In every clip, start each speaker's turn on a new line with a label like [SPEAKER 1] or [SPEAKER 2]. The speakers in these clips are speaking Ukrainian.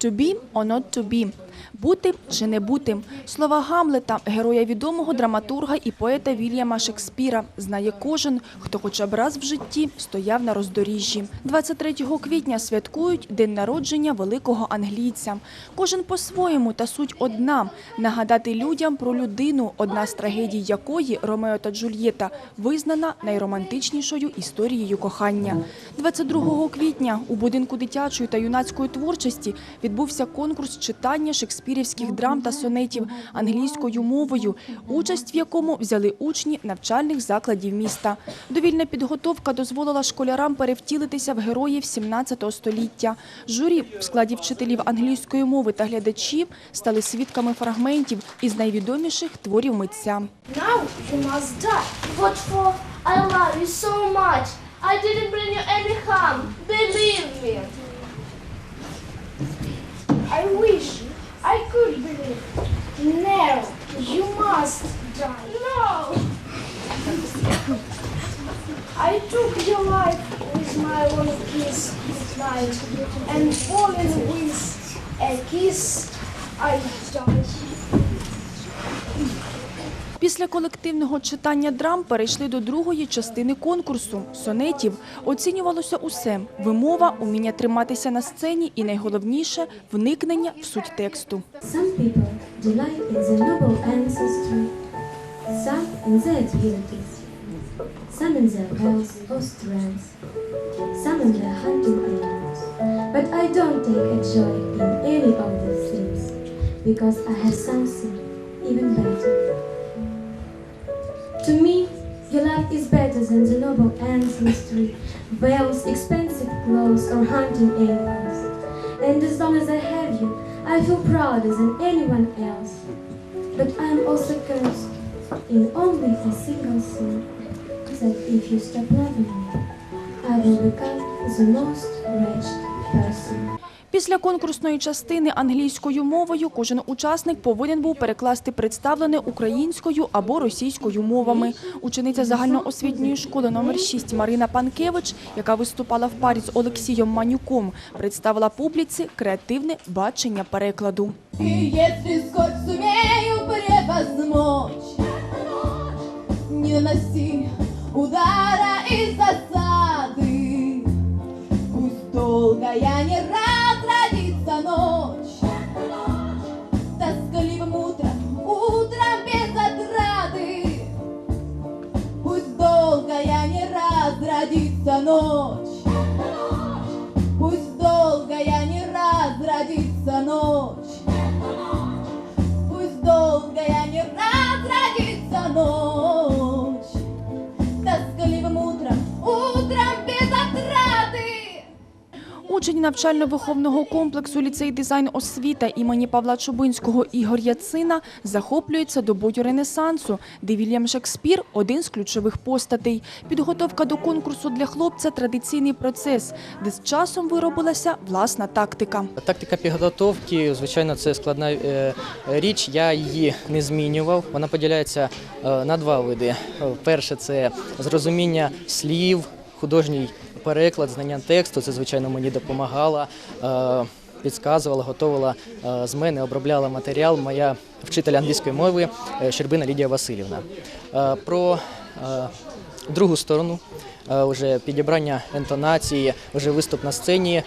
[SPEAKER 1] To be or not to be – бути чи не бути. Слова Гамлета, героя відомого драматурга і поета Вільяма Шекспіра, знає кожен, хто хоча б раз в житті стояв на роздоріжжі. 23 квітня святкують день народження великого англійця. Кожен по-своєму та суть одна – нагадати людям про людину, одна з трагедій якої Ромео та Джульєта визнана найромантичнішою історією кохання. 22 квітня у будинку дитячої та юнацької творчості відбувся конкурс читання шекспірівських драм та сонетів англійською мовою, участь в якому взяли учні навчальних закладів міста. Довільна підготовка дозволила школярам перевтілитися в героїв 17 століття. Журі в складі вчителів англійської мови та глядачів стали свідками фрагментів із найвідоміших творів митця.
[SPEAKER 2] Now you must die. I wish I could believe. No, you must die. No. I took your life with my one kiss tonight, and falling with a kiss, I died.
[SPEAKER 1] Після колективного читання драм перейшли до другої частини конкурсу сонетів. Оцінювалося усе: вимова, уміння триматися на сцені і найголовніше вникнення в суть тексту.
[SPEAKER 3] Some people delight in the noble ancestry, some in their divinities, some in their wealth or strength, some in their hunting animals. But I don't take a joy in any of these things, because I have something even better. To me, your life is better than the noble ancestry, wealth, expensive clothes, or hunting animals. And as long as I have you, I feel prouder than anyone else. But I am also cursed in only a single thing, that if you stop loving me, I will become the most wretched person.
[SPEAKER 1] Після конкурсної частини англійською мовою кожен учасник повинен був перекласти представлене українською або російською мовами. Учениця загальноосвітньої школи номер 6 Марина Панкевич, яка виступала в парі з Олексієм Манюком, представила публіці креативне бачення перекладу.
[SPEAKER 4] И если скотч сумею превозмочь, esta noche.
[SPEAKER 1] Учень навчально-виховного комплексу ліцей дизайн освіта імені Павла Чубинського Ігор Яцина захоплюється добою Ренесансу, де Вільям Шекспір – один з ключових постатей. Підготовка до конкурсу для хлопця – традиційний процес, де з часом виробилася власна тактика.
[SPEAKER 5] Тактика підготовки, звичайно, це складна е, річ. Я її не змінював. Вона поділяється е, на два види. Перше це зрозуміння слів, художній переклад, знання тексту. Це, звичайно, мені допомагало. е, Підказувала, готувала е, з мене, обробляла матеріал моя вчитель англійської мови е, Щербина Лідія Васильівна. Про другу сторону вже підібрання інтонації, вже виступ на сцені.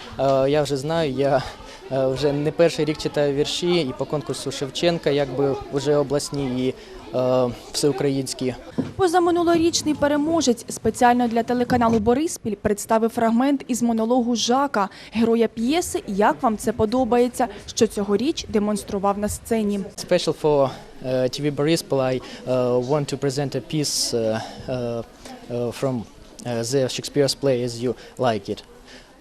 [SPEAKER 5] Я вже знаю, я вже не перший рік читаю вірші і по конкурсу Шевченка, якби вже обласні і е, всеукраїнські.
[SPEAKER 1] Позаминулорічний переможець спеціально для телеканалу «Бориспіль» представив фрагмент із монологу Жака, героя п'єси «Як вам це подобається», що цьогоріч демонстрував на сцені.
[SPEAKER 5] Special for uh, TV Borispol, I uh, want to present a piece from the Shakespeare's play as you like it.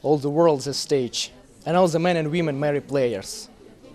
[SPEAKER 5] All the world's a stage, and all the men and women marry players.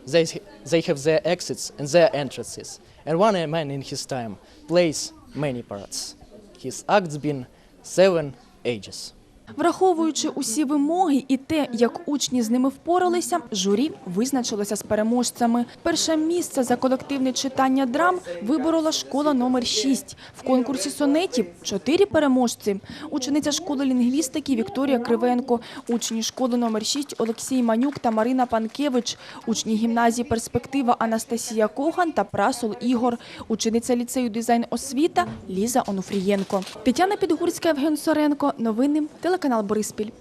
[SPEAKER 5] They, they have their exits and their entrances, and one man in his time plays many parts. His act's been seven ages.
[SPEAKER 1] Враховуючи усі вимоги і те, як учні з ними впоралися, журі визначилося з переможцями. Перше місце за колективне читання драм виборола школа номер 6. В конкурсі сонетів чотири переможці. Учениця школи лінгвістики Вікторія Кривенко, учні школи номер 6 Олексій Манюк та Марина Панкевич, учні гімназії «Перспектива» Анастасія Кохан та Прасол Ігор, учениця ліцею дизайн освіта Ліза Онуфрієнко. Тетяна Підгурська, Євген Соренко. Новини телеканал Бориспіль.